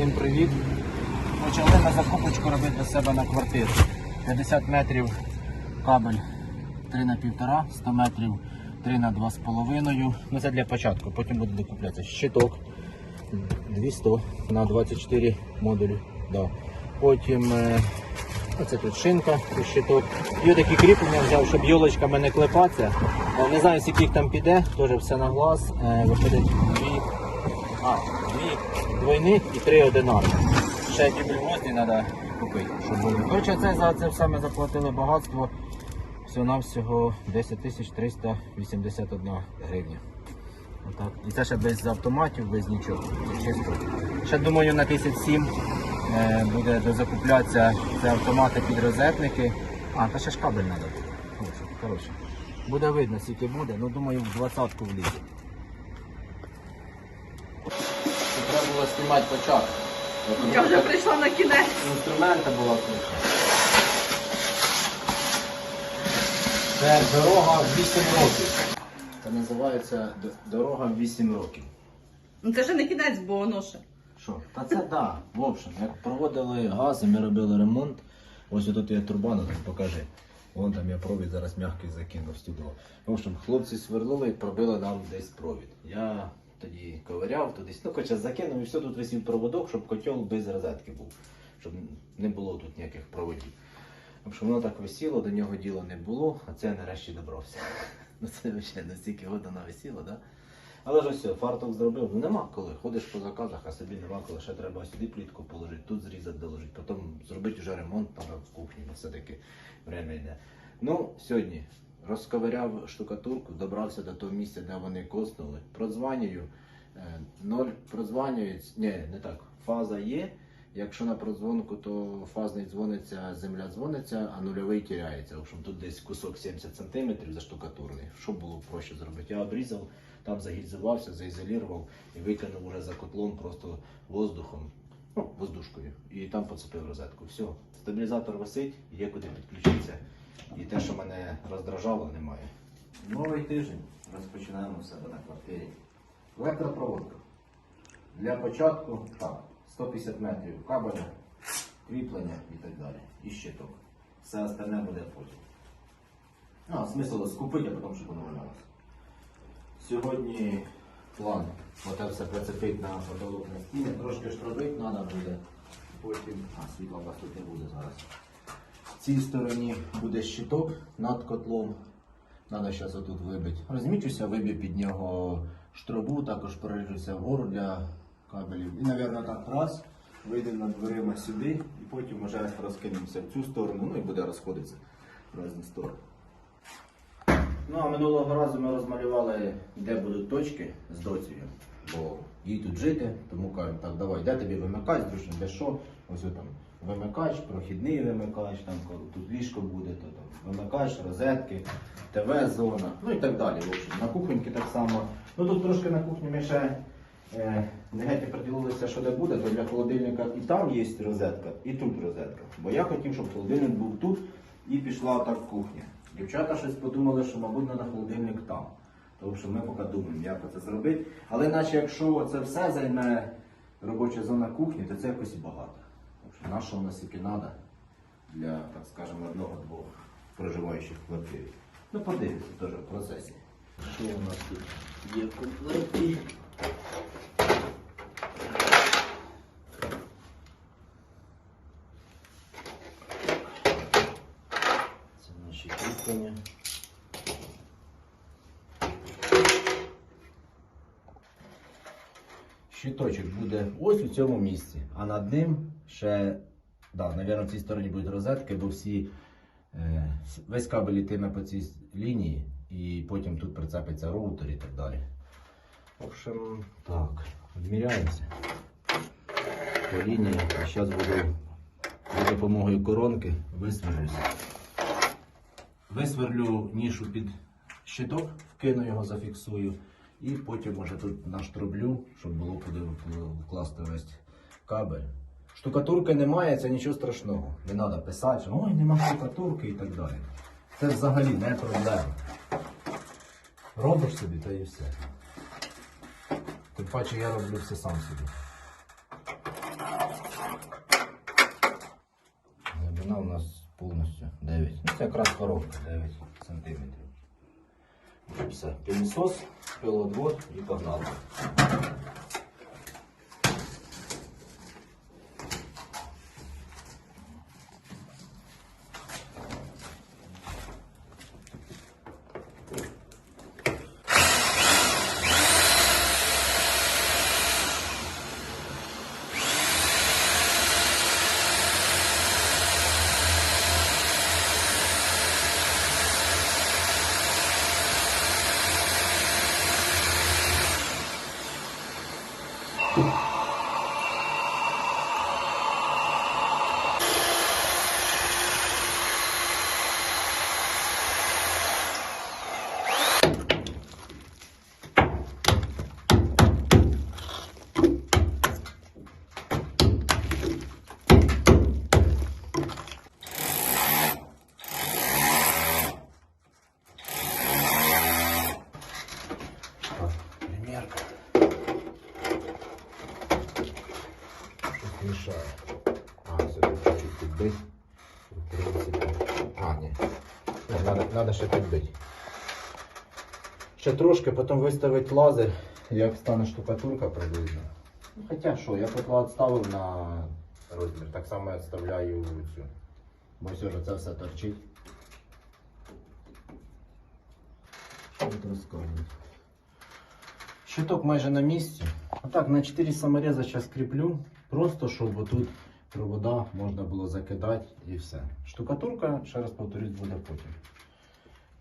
Всім привіт! Почали на закупочку робити до себе на квартиру. 50 метрів кабель 3 на 1,5, 100 метрів 3 на 2,5. Ну це для початку, потім буде докуплятися. Щиток 200 на 24 модулі. Да. Потім е, оце тут шинка, тут щиток. І такі кріплення взяв, щоб йолочками не клепатися. Е, Не знаю, скільки їх там піде, теж все на глаз. Е, Виходить дві а, дві двойних і три одинарних. Ще дюбель гвозді треба купити, щоб було. Коротше, це за це все ми заплатили багатство. Всього-навсього 10 тисяч 381 гривня. Отак. І це ще без автоматів, без нічого. Це Чисто. Ще думаю на 1007 е, буде дозакуплятися це автомати під розетники. А, та ще ж кабель треба. Коротше. Буде видно, скільки буде, ну думаю в 20-ку влізе. Треба знімати початок. Я вже прийшла на кінець. Інструмента була слушна. Це дорога 8 років. Це називається д- дорога 8 років. Ну це ж не кінець, бо воно ще. Що? Та це да. В общем, як проводили газ і ми робили ремонт. Ось тут є турбана, там покажи. Вон там я провід зараз м'який закинув сюди. В общем, хлопці сверлили і пробили нам десь провід. Я тоді ковиряв туди, ну хоча закинув і все тут висів проводок, щоб котел без розетки був, щоб не було тут ніяких проводів. Общем, воно так висіло, до нього діла не було, а це я нарешті добрався. Ну це взагалі настільки год вона висіла, да? Але ж ось все, зробив. Ну нема коли. Ходиш по заказах, а собі нема коли. Ще треба сюди плітку положити, тут зрізати, доложити, потім зробити вже ремонт треба в кухні, все-таки время йде. Ну, сьогодні розковиряв штукатурку, добрався до того місця, де вони коснули. Продзванюю. Е, Ноль продзванюють. Ні, не так. Фаза є. Якщо на продзвонку, то фазний дзвониться, земля дзвониться, а нульовий тіряється. В тут десь кусок 70 см заштукатурний. Що було проще зробити? Я обрізав, там загільзувався, заізолював і викинув уже за котлом просто воздухом, ну, воздушкою. І там поцепив розетку. Все, стабілізатор висить, є куди підключитися. І те, що мене роздражало, немає. Новий тиждень розпочинаємо в себе на квартирі. Електропроводка. Для початку так, 150 метрів кабеля, кріплення і так далі. І щиток. Все остальне буде потім. А, смисл скупити, а потім щоб воно валялося. Сьогодні план. Оте все прицепити на потолок на стіни, трошки штробити треба буде. Потім. А, світла вас тут не буде зараз. В цій стороні буде щиток над котлом. Надо зараз отут вибити. Розмічуся, виб'ю під нього штробу, також проріжуся вгору для кабелів. І, мабуть, так раз, вийдемо над дверима сюди, і потім вже розкинемося в цю сторону, ну і буде розходитися в різні сторони. Ну а минулого разу ми розмалювали, де будуть точки з доцією, бо їй тут жити, тому кажемо, так, давай, де тобі вимикач, зручно, де що, ось там вимикач, прохідний вимикач, там тут ліжко буде, то там вимикач, розетки, ТВ-зона, ну і так далі. В общем, на кухоньки так само. Ну тут трошки на кухні ми ще е, не геть приділилися, що де буде, то для холодильника і там є розетка, і тут розетка. Бо я хотів, щоб холодильник був тут і пішла так кухня. Дівчата щось подумали, що, мабуть, треба холодильник там. Тому що ми поки думаємо, як це зробити. Але наче якщо це все займе робоча зона кухні, то це якось багато. На що у нас тільки треба для, так скажемо, одного-двох проживаючих квартир. Ну, подивимося теж в процесі. Що у нас тут є в? Це наші кріплення. Щиточок буде ось у цьому місці, а над ним ще, да, мабуть, в цій стороні будуть розетки, бо всі, е, весь кабель йтиме по цій лінії, і потім тут прицепиться роутер і так далі. В общем, так, відміряємося по лінії. Зараз буду за допомогою коронки висверлюся. Висверлю нішу під щиток, вкину його, зафіксую. І потім вже тут наштрублю, щоб було куди вкласти весь кабель. Штукатурки немає, це нічого страшного. Не треба писати, що ой, нема штукатурки і так далі. Це взагалі не проблема. Робиш собі та і все. Тим паче я роблю все сам собі. Глибина у нас повністю 9. Ну це якраз коробка 9 см. Все, пилісос пилотвод і погнали. Надо, надо ще підбити. Ще трошки, потім виставити лазер, як стане штукатурка приблизно. Ну, хоча що, я поки відставив на розмір, так само я відставляю цю. Бо все ж це все торчить. Що тут розказувати? Щиток майже на місці. Отак на 4 самореза зараз кріплю, просто щоб отут провода можна було закидати і все. Штукатурка, ще раз повторюсь, буде потім.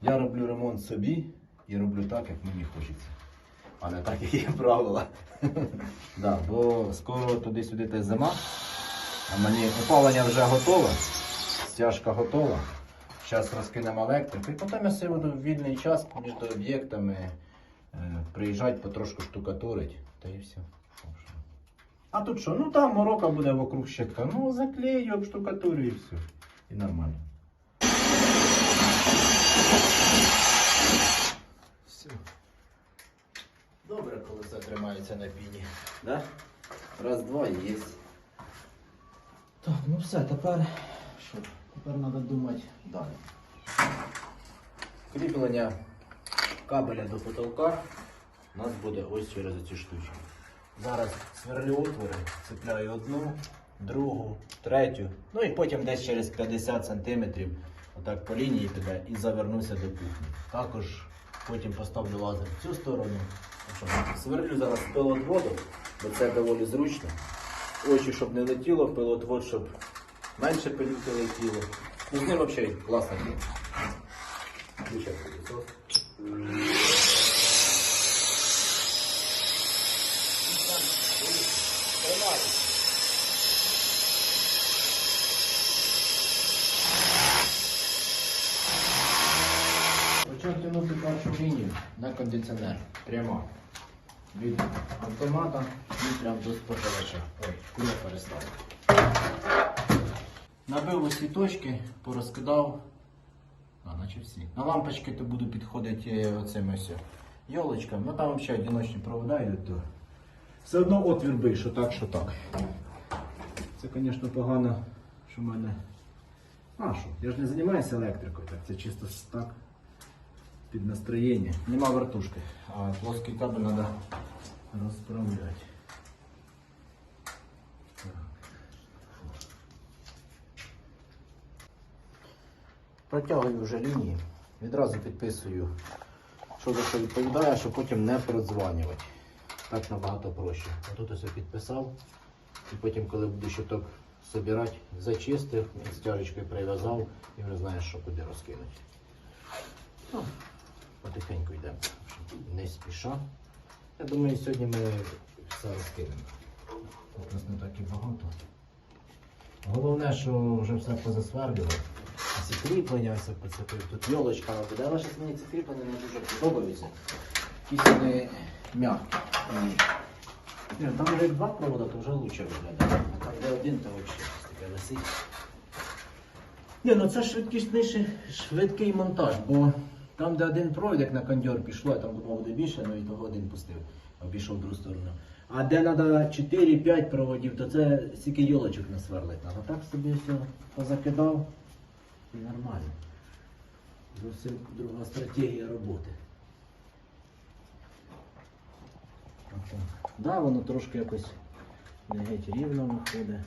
Я роблю ремонт собі і роблю так, як мені хочеться. А не так, як є правила. да, бо скоро туди-сюди та зима. А мені опалення вже готове, стяжка готова. Зараз розкинемо електрику. І потім я буду в вільний час між об'єктами е, приїжджати, потрошку штукатурить, та і все. Так що. А тут що? Ну там морока буде вокруг щитка. Ну заклею, обштукатурю і все. І нормально. Все. Добре, коли все тримається на піні. Да? Раз, два і є. Так, ну все, тепер що? Тепер треба думати далі. Кріплення кабеля до потолка у нас буде ось через ці штучки. Зараз сверлю отвори, цепляю одну, другу, третю, ну і потім десь через 50 см отак по лінії піде і завернуся до кухні. Також потім поставлю лазер в цю сторону. Сверлю зараз пилотводом, бо це доволі зручно. Очі, щоб не летіло, пилотвод, щоб менше пилюки летіло. Ну, з ним взагалі класно діло. Включай на кондиціонер. Прямо. Від автомата і прямо до споживача. Ой, куди переставив. Набив усі точки, порозкидав. А, наче всі. На лампочки то буду підходити оцими ось йолочками. Ну там взагалі одиночні провода йдуть. То... Все одно отвір бий, що так, що так. Це, звісно, погано, що в мене. А що? Я ж не займаюся електрикою, так це чисто так. Під настроєння. Нема вертушки, а плоский кабель треба розправляти. Протягую вже лінії. Відразу підписую, що за що відповідає, щоб потім не передзванювати. Так набагато проще. Тут ось підписав. І потім, коли буду щиток збирати, зачистив, стяжечкою прив'язав і вже знаєш, що куди розкинути. Потихеньку йдемо. Не спіша. Я думаю, сьогодні ми все розкинемо. Тут нас не так і багато. Головне, що вже все позасверлював. Ці кріплення ось поцепив. Тут йолочка буде. Але щось мені ці кріплення не дуже подобаються. Якісь вони м'які. Там вже два провода, то вже лучше виглядає. А там де один, то взагалі таке висить. Ні, ну це швидкісний, швидкий монтаж, бо там, де один провід, як на кондьор пішло, я там думав буде більше, ну і того один пустив, обійшов в другу сторону. А де треба 4-5 проводів, то це стільки йолочок насверлить. А так собі все позакидав і нормально. Зовсім друга стратегія роботи. Так, да, воно трошки якось не геть рівно виходить.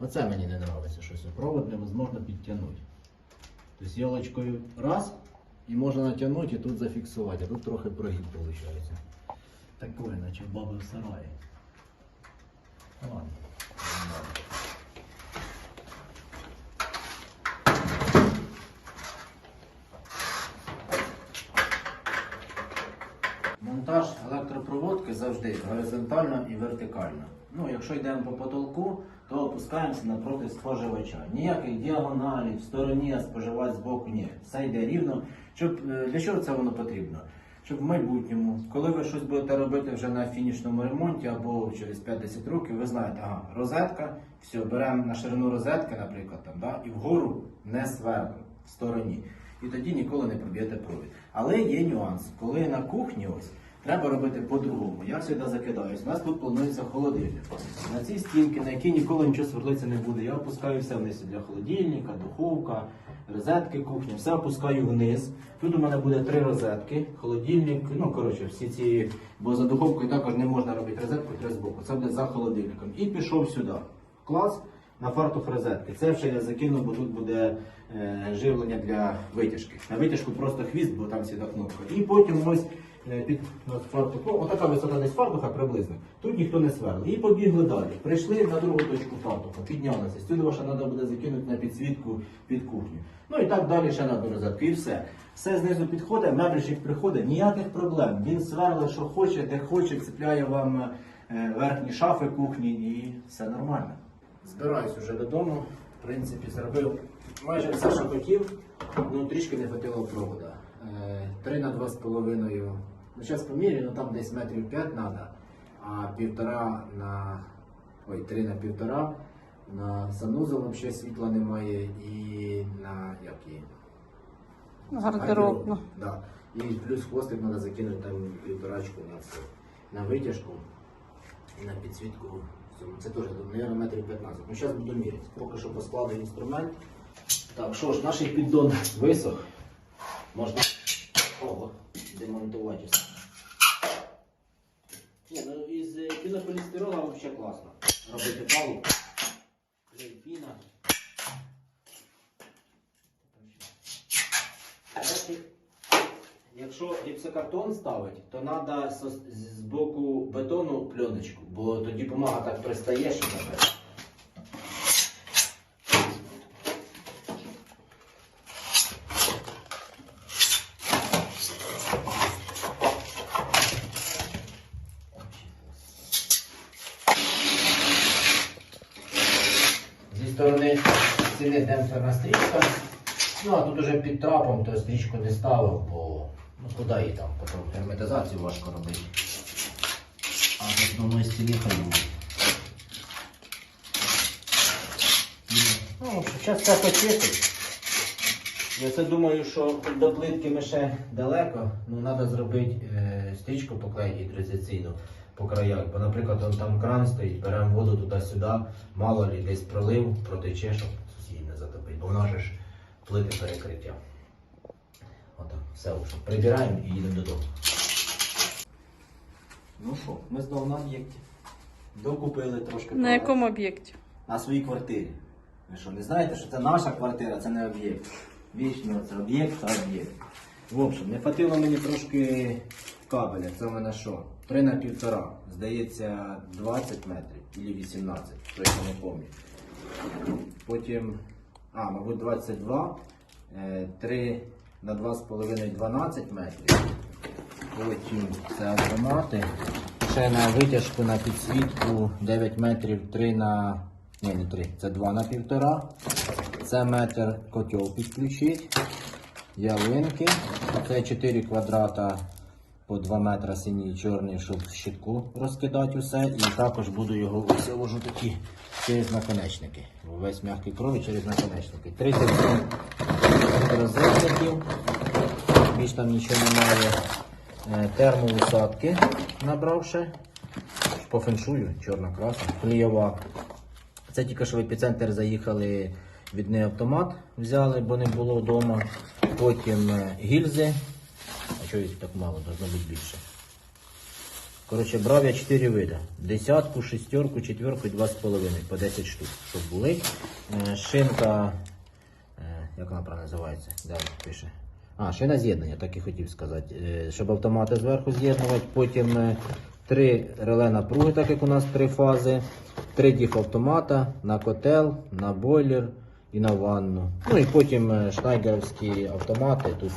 Оце мені не подобається щось. Провод невозможно підтягнути. Тобто ялочкою раз, і можна натягнути і тут зафіксувати, а тут трохи прогиб виходить. Такое, наче баби в сараї. Ладно. Монтаж електропроводки завжди горизонтально і вертикально. Ну, якщо йдемо по потолку, то опускаємося напроти споживача. Ніяких діагоналів, в стороні, а споживач збоку ні. Все йде рівно. Щоб, е, для чого це воно потрібно? Щоб в майбутньому, коли ви щось будете робити вже на фінішному ремонті або через 5-10 років, ви знаєте, ага, розетка, все, беремо на ширину розетки, наприклад, там, да, і вгору не сверху, в стороні. І тоді ніколи не проб'єте провід. Але є нюанс. Коли на кухні ось треба робити по-другому. Я сюди закидаюсь. У нас тут планується холодильник. На цій стінки, на якій ніколи нічого сверлитися не буде, я опускаю все вниз для холодильника, духовка, розетки кухні, все опускаю вниз. Тут у мене буде три розетки, холодильник, ну коротше, всі ці, бо за духовкою також не можна робити розетку три збоку. Це буде за холодильником. І пішов сюди. Клас на фартух розетки. Це вже я закину, бо тут буде е, живлення для витяжки. На витяжку просто хвіст, бо там сюди кнопка. І потім ось під ну, ну, отака висота десь фартуха приблизно. Тут ніхто не сверлив. І побігли далі. Прийшли на другу точку фартуха, піднялися. Сюди ваша треба буде закинути на підсвітку під кухню. Ну і так далі ще на одну розетку. І все. Все знизу підходить, мебельщик приходить, ніяких проблем. Він сверлить, що хоче, де хоче, цепляє вам е, верхні шафи кухні і все нормально. Збираюсь уже додому. В принципі, зробив майже все, що хотів. Ну, трішки не хватило провода. Е, Три на два з половиною. Ну, зараз поміряю, ну там десь метрів 5 треба, а півтора на. Ой, три на півтора. На санузел взагалі світла немає і на як її? Гардеробно. Да. І плюс хвостик треба закинути там півторачку на це. На витяжку і на підсвітку. Це теж, мабуть, метрів 15. Ну, зараз буду міряти. Поки що поскладу інструмент. Так, що ж, наш піддон висох. Можна Ого, демонтувати все. Ні, ну із е, пінополістирола взагалі класно. Робити палуб. Піна. Якщо гіпсокартон ставить, то треба з боку бетону пленочку, бо тоді помага так пристає, що таке. Зі сторони стіни демпферна стрічка. Ну, а тут уже під трапом, то стрічку не ставив, бо ну куди її там, потім герметизацію важко робити. А з основної стіни буде. Ну, зараз все почистить. Я це думаю, що до плитки ми ще далеко, ну треба зробити е, стрічку поклеїти гідроізоляційну по краях. Бо, наприклад, он там кран стоїть, беремо воду туди-сюди, мало лі десь пролив, протече, щоб сусід не затопити. Бо вона ж плити перекриття. Отак, все. Прибираємо і їдемо додому. Ну що, ми знову на об'єкті. Докупили трошки. На якому об'єкті? На своїй квартирі. Ви що, не знаєте, що це наша квартира, це не об'єкт. Вічно це об'єкт та об'єкт. В общем, не хватило мені трошки кабеля. Це в мене що? 3 на півтора. Здається, 20 метрів або 18, точно не пам'ятаю. Потім, а, мабуть, 22, е, 3 на 2,5 12 метрів. Потім це автомати. Ще на витяжку на підсвітку 9 метрів 3 на. Ні, не 3, це 2 на півтора. Це метр котел підключить. Ялинки. Це 4 квадрата по 2 метра синій чорний, щоб щитку розкидати усе. І також буду його висовожу такі через наконечники. Весь м'який крові через наконечники. 37 розетників. Більш там нічого немає. Е, Термоусадки набравши. По феншую, чорна краса, клієва. Це тільки що в епіцентр заїхали відний автомат взяли, бо не було вдома. Потім е, гільзи. А чого їх так мало, должно бути більше. Коротше, брав я 4 види. Десятку, шестерку, четверку і два з половиною, по 10 штук, щоб були. Е, Шинка, як вона правильно називається? Вона пише? А, шина з'єднання, так і хотів сказати. Е, Щоб автомати зверху з'єднувати. Потім е, три реле напруги, так як у нас три фази. Три діф автомата на котел, на бойлер і на ванну. Ну і потім е, автомати. Тут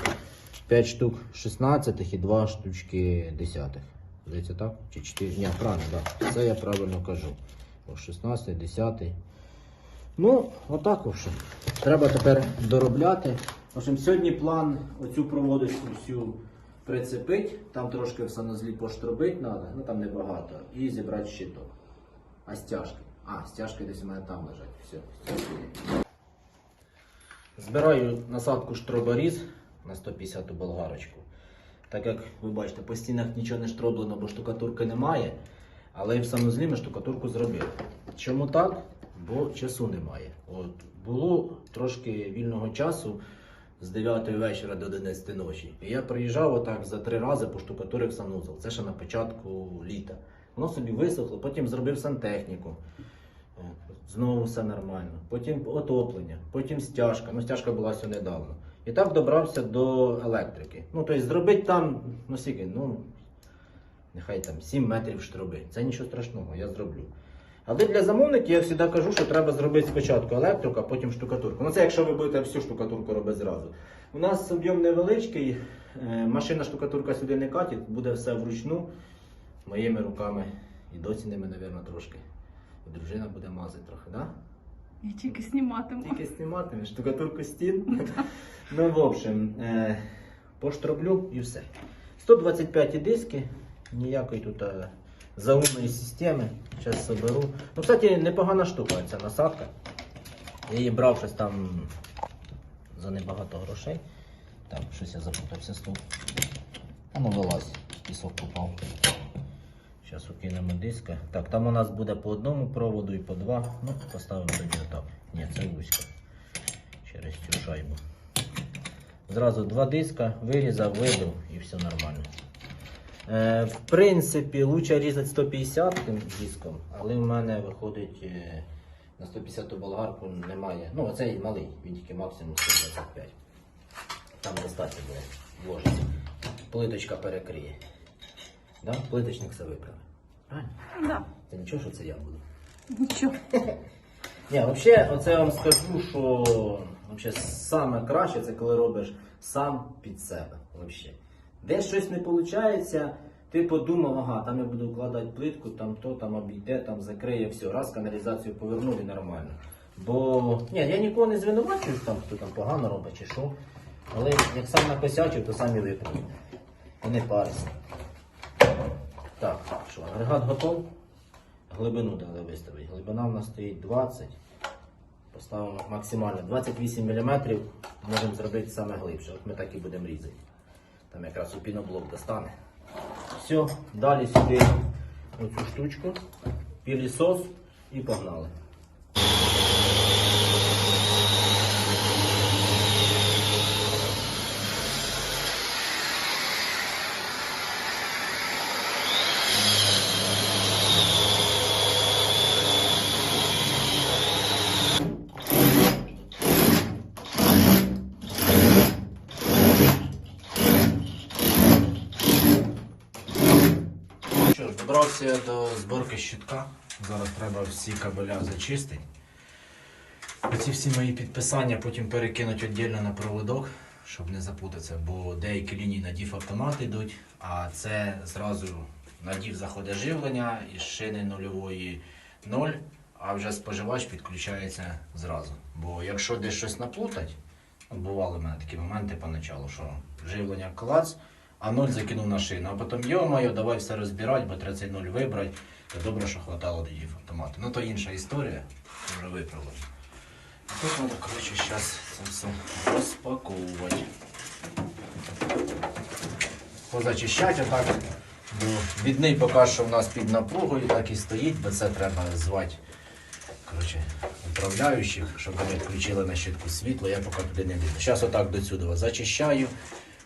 5 штук 16 і 2 штучки 10. Здається, так? Чи 4? Ні, правильно, так. Це я правильно кажу. О, 16, 10. Ну, отак. Треба тепер доробляти. Общем, сьогодні план оцю проводочку всю прицепить, там трошки в санузлі поштробити треба, ну там небагато, і зібрати щиток. А стяжки? А, стяжки десь у мене там лежать. Все, стяжки. Збираю насадку штроборіз на 150 болгарочку. Так як ви бачите, по стінах нічого не штроблено, бо штукатурки немає. Але і в санузлі ми штукатурку зробили. Чому так? Бо часу немає. От було трошки вільного часу з 9 вечора до 11 ночі. І я приїжджав отак за три рази по штукатурив санузел. Це ще на початку літа. Воно собі висохло, потім зробив сантехніку. Е, Знову все нормально. Потім отоплення, потім стяжка. Ну, стяжка була все недавно. І так добрався до електрики. Ну, тобто зробити там, ну скільки, ну, нехай там 7 метрів штроби. Це нічого страшного, я зроблю. Але для замовників я завжди кажу, що треба зробити спочатку електрику, а потім штукатурку. Ну це якщо ви будете всю штукатурку робити зразу. У нас об'єм невеличкий, е, машина штукатурка сюди не катить, буде все вручну, моїми руками і доціними, мабуть, трошки. Дружина буде мазати трохи, так? Да? Я тільки зніматиму. Тільки зніматимеш штукатурку стін. ну, в общем, е, поштроблю і все. 125 диски, ніякої тут заумної системи. Зараз соберу. Ну, кстати, непогана штука ця насадка. Я її брав щось там за небагато грошей. Так, щось я запутався. А ну вилазь, пісок попав. Зараз укинемо диска. Так, там у нас буде по одному проводу і по два. Ну, поставимо тоді отак. Ні, це вузько. Через цю шайбу. Зразу два диска, вирізав, вибив і все нормально. Е, в принципі, лучше різати 150 тим диском, але в мене виходить е, на 150 болгарку немає. Ну, оцей малий, він тільки максимум 125. Там достатньо буде вложити. Плиточка перекриє. Да? Плиточник все виправить. Правильно? Да. Це нічого, що це я буду. Нічого. Ні, взагалі, оце я вам скажу, що вообще, саме краще це коли робиш сам під себе. Вообще. Де щось не виходить, ти подумав, ага, там я буду вкладати плитку, там то, там обійде, там закриє, все, раз каналізацію повернув і нормально. Бо ні, я нікого не звинувачую, там, хто там погано робить чи що. Але як сам накосячив, то сам і виправив. Не парися. Так, що, агрегат готов? Глибину дали виставити. Глибина в нас стоїть 20. Поставимо максимально 28 мм. Можемо зробити саме глибше. От ми так і будемо різати. Там якраз у піноблок достане. Все, далі сюди оцю штучку, пілісос і погнали. Добрався я до зборки щитка. Зараз треба всі кабеля зачистити. Оці всі мої підписання потім перекинуть віддільно на проводок, щоб не запутатися, бо деякі лінії на діф автомат йдуть, а це зразу на діф заходить живлення із шини нульової 0, а вже споживач підключається зразу. Бо якщо десь щось наплутать, бували в мене такі моменти поначалу, що живлення клац, а 0 закинув на шину, а потім йо-моє, давай все розбирати, бо треба цей 0 вибрати. Добре, що хватало до діф автомату. Ну то інша історія, вже виправлено. Тут треба, коротше, зараз це все розпаковувати. Позачищати отак. Бо відний поки що в нас під напругою так і стоїть, бо це треба звати коротше, управляючих, щоб вони включили на щитку світло, я поки туди не йду. Зараз отак до сюди зачищаю,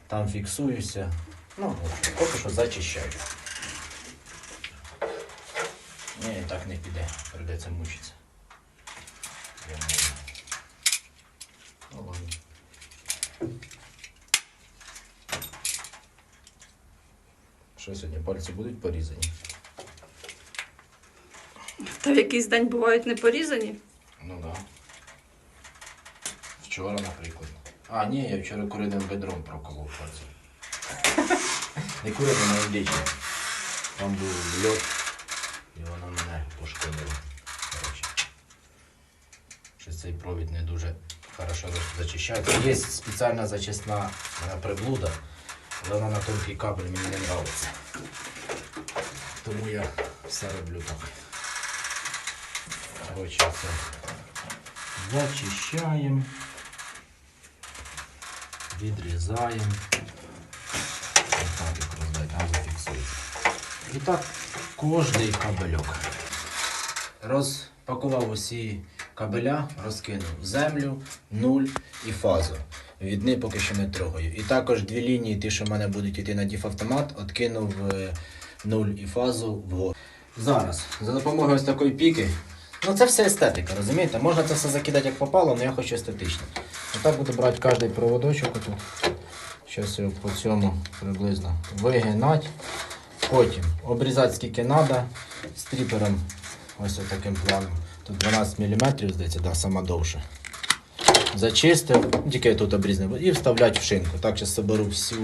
там фіксуюся. Ну, поки що зачищаю. Ні, так не піде, прийдеться мучитися. Ну ладно. Що сьогодні пальці будуть порізані? Та в якийсь день бувають не порізані. Ну да. Вчора, наприклад. А, ні, я вчора куриним бедром проколов пальці. Не куриним, а індичним. Там був льот, і воно мене пошкодило. Щось цей провід не дуже хорошо зачищається. Є спеціальна зачисна приблуда, але вона на тонкий кабель мені не подобається. Тому я все роблю так. Коротше, все. Зачищаємо. Відрізаємо. Отак як зафіксується. І так кожний кабельок. Розпакував усі кабеля, розкинув землю, нуль і фазу. Відни поки що не трогаю. І також дві лінії, ті, що в мене будуть йти на діфавтомат, откинув е, нуль і фазу вгору. Зараз, за допомогою ось такої піки. Ну це все естетика, розумієте? Можна це все закидати як попало, але я хочу естетично. Отак буду брати кожний проводочок. Зараз його по цьому приблизно вигинати. Потім обрізати скільки треба. Стріпером ось таким планом. Тут 12 мм, здається, да, сама довше. Зачистив, тільки я тут обрізав, і вставляти в шинку. Так, зараз соберу всю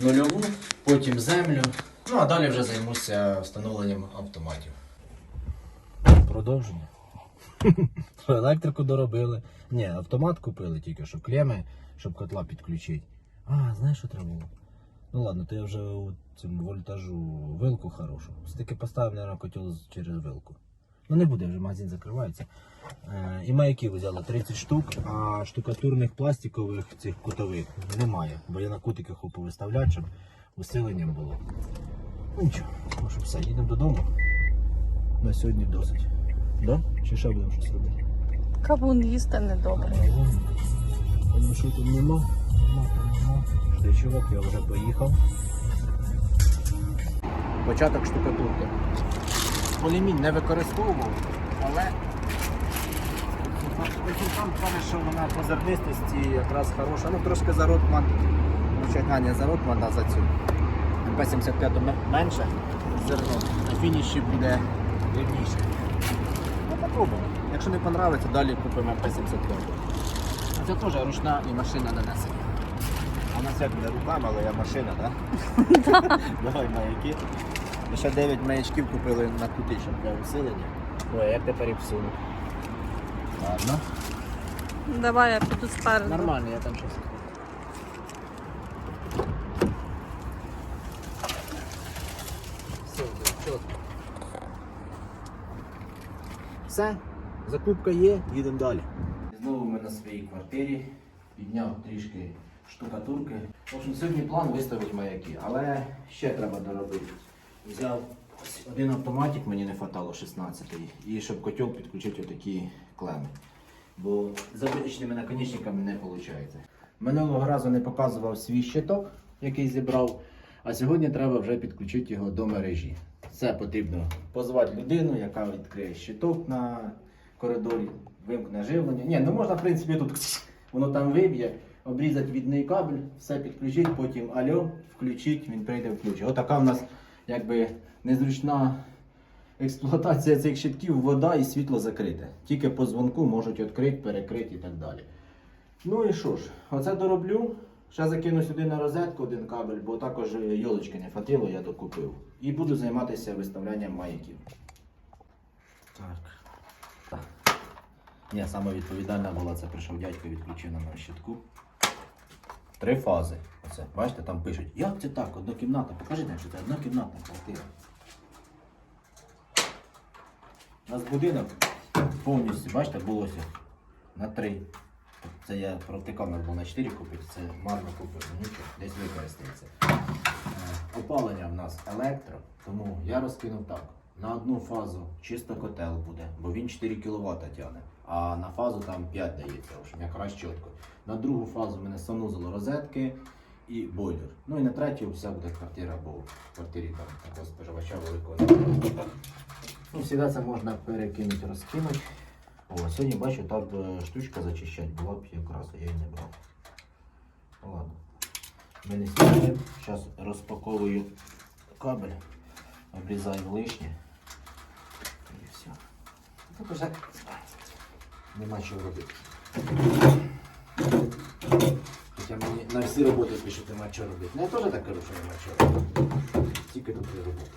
нульову, потім землю. Ну а далі вже займуся встановленням автоматів. Продовження. Електрику доробили. Ні, автомат купили тільки, що клеми, щоб котла підключити. А, знаєш, що треба було? Ну ладно, то я вже у цьому вольтажу вилку хорошу. Все-таки поставив, мабуть, котел через вилку. Ну не буде, вже магазин закривається. Е, і маяків взяли 30 штук, а штукатурних пластикових цих кутових немає. Бо я на кутиках повиставляти, щоб усиленням було. Ну нічого, ну все, їдемо додому. На сьогодні досить. Да? Чи ще будемо щось робити? Кавун їсти недобре. Тому що тут нема. Нема, нема. Жди, чувак, я вже поїхав. Початок штукатурки. Полімінь не використовував, але там каже, що вона по зернистості якраз хороша. Ну трошки за Ротман. А, не за Ротман, а за цю. МП-75 менше зерно. На фініші буде рівніше. Попробуємо. Якщо не понравиться, далі купимо МП-75. А це теж ручна і машина нанесення. А у нас як буде руками, але я машина, так? Давай маяки. Ми ще 9 маячків купили на кути, щоб для усилення. Ой, як тепер їх всуну. Ладно. Давай я піду спереду. Нормально, я там щось. Все, вже чітко. Все, закупка є, їдемо далі. Знову ми на своїй квартирі. Підняв трішки штукатурки. В общем, сьогодні план виставити маяки, але ще треба доробити. Взяв один автоматик, мені не вистачало 16-й, і щоб котел підключити отакі клеми. Бо з обичними наконечниками не виходить. Минулого разу не показував свій щиток, який зібрав, а сьогодні треба вже підключити його до мережі. Це потрібно позвати людину, яка відкриє щиток на коридорі, вимкне живлення. Ні, ну можна, в принципі, тут воно там виб'є, обрізати відний кабель, все підключити, потім альо, включити, він прийде включить. Отака в нас якби незручна експлуатація цих щитків, вода і світло закрите. Тільки по дзвонку можуть відкрити, перекрити і так далі. Ну і що ж, оце дороблю. Ще закину сюди на розетку один кабель, бо також йолочки не хватило, я докупив. І буду займатися виставлянням маяків. Так. Ні, саме відповідальна була, це прийшов дядько, відключив на мою щитку. Три фази. Оце, бачите, там пишуть, як це так, однокімнатна. Покажіть, що це однокімнатна квартира. У нас будинок повністю, бачите, було на три. Це я протикамер був на 4 купити, це марно купив, ну нічого, десь використається. Опалення в нас електро, тому я розкинув так. На одну фазу чисто котел буде, бо він 4 кВт тягне, а на фазу там 5 дається, общем, якраз чітко. На другу фазу в мене санузел розетки і бойлер. Ну і на третю вся буде квартира, бо в квартирі там такого споживача великого. Ну, завжди це можна перекинути, розкинути. О, сьогодні бачу, там е, штучка зачищати була б якраз, а я її не брав. Ладно. Ми не сідаємо. Зараз розпаковую кабель, обрізаю лишнє. І все. Тут вже нема чого робити. Хоча мені на всі роботи пишуть, нема чого робити. Ну, я теж так кажу, що нема чого робити. Тільки тут є робота.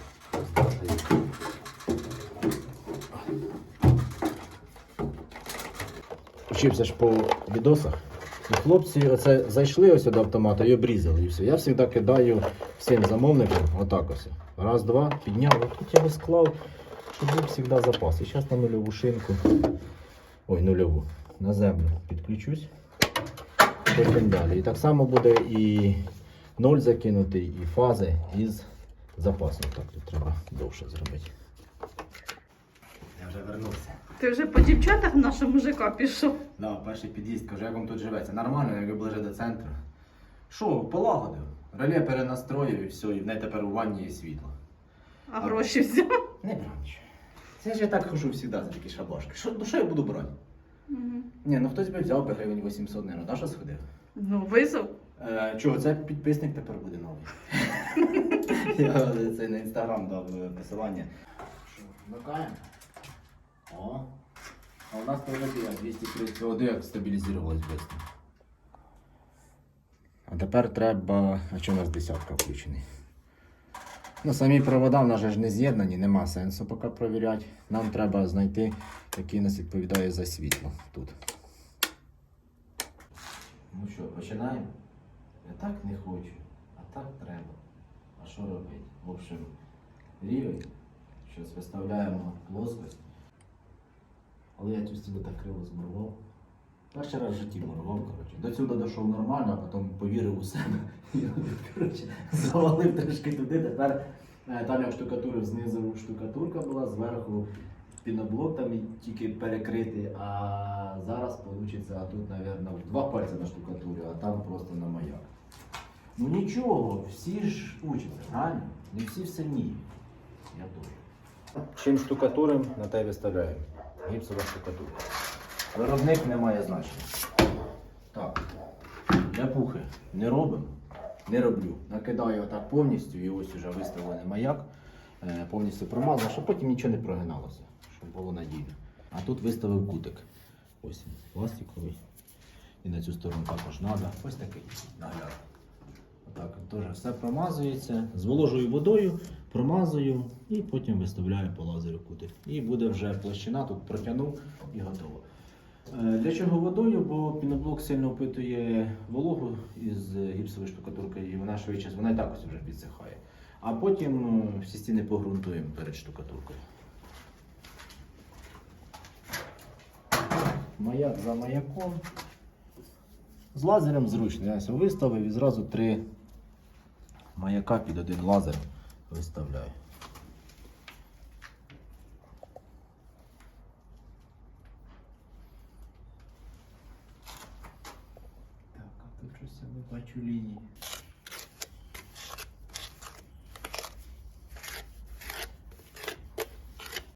Вчився ж по відосах. І хлопці оце зайшли ось до автомата і обрізали і все. Я завжди кидаю всім замовникам отак ось. Раз, два, підняв, тут я його склав, щоб був завжди запас. І зараз на нульову шинку. Ой, нульову. На землю підключусь. Потім далі. І так само буде і ноль закинутий, і фази із запасом. Так, тут треба довше зробити. Я вже вернувся. Ти вже по дівчатах в нашого мужика пішов. Да, перший під'їзд, кажу, як вам тут живеться. Нормально, як ближе до центру. Що, полагодив? Реле перенастроїв і все, і в неї тепер у ванні є світло. А гроші взяв. Не брав нічого. Це ж я так хожу завжди за такі шабашки. Що, ну що я буду брати? Мгм. Ні, ну хтось би взяв би гривень 800, не на що сходив. Ну, визов. Е, чого, це підписник тепер буде новий. я це на інстаграм дав е, посилання. Що, вмикаємо? О. А у нас теорія 230 води як стабілізувалась швидко. А тепер треба. А чому у нас десятка включений? Ну, самі провода в нас же ж не з'єднані, нема сенсу поки провіряти. Нам треба знайти, який нас відповідає за світло тут. Ну що, починаємо? Я так не хочу, а так треба. А що робити? В общем, рівень. Щось виставляємо плоскость. Але я цю стіну так криво змурував. Перший раз в житті мурував, коротше. До цього дійшов нормально, а потім повірив у себе. Коротше, завалив трошки туди. Тепер е, там як штукатурив знизу штукатурка була, зверху піноблок там тільки перекритий, а зараз вийде тут, мабуть, два пальці на штукатурі, а там просто на маяк. Ну нічого, всі ж учаться, правильно? Не всі все вміють. Я теж. Чим штукатурим, на те виставляємо. Гіпсова штукатурка. Виробник не має значення. Так. Ляпухи не робимо, не роблю. Накидаю отак повністю і ось уже виставлений маяк. Е, Повністю промазав, щоб потім нічого не прогиналося, щоб було надійно. А тут виставив кутик. Ось він, пластиковий. І на цю сторону також треба. Ось такий нагляд. Отак от теж все промазується. Зволожую водою, промазую і потім виставляю по лазеру кутик. І буде вже площина, тут протягнув і готово. Е, Для чого водою? Бо піноблок сильно впитує вологу із гіпсової штукатурки, і вона швидше, вона і так ось вже підсихає. А потім е, всі стіни погрунтуємо перед штукатуркою. Маяк за маяком. З лазером зручно. Я виставив і зразу три маяка під один лазер виставляю. Так, а тут щось я бачу лінії.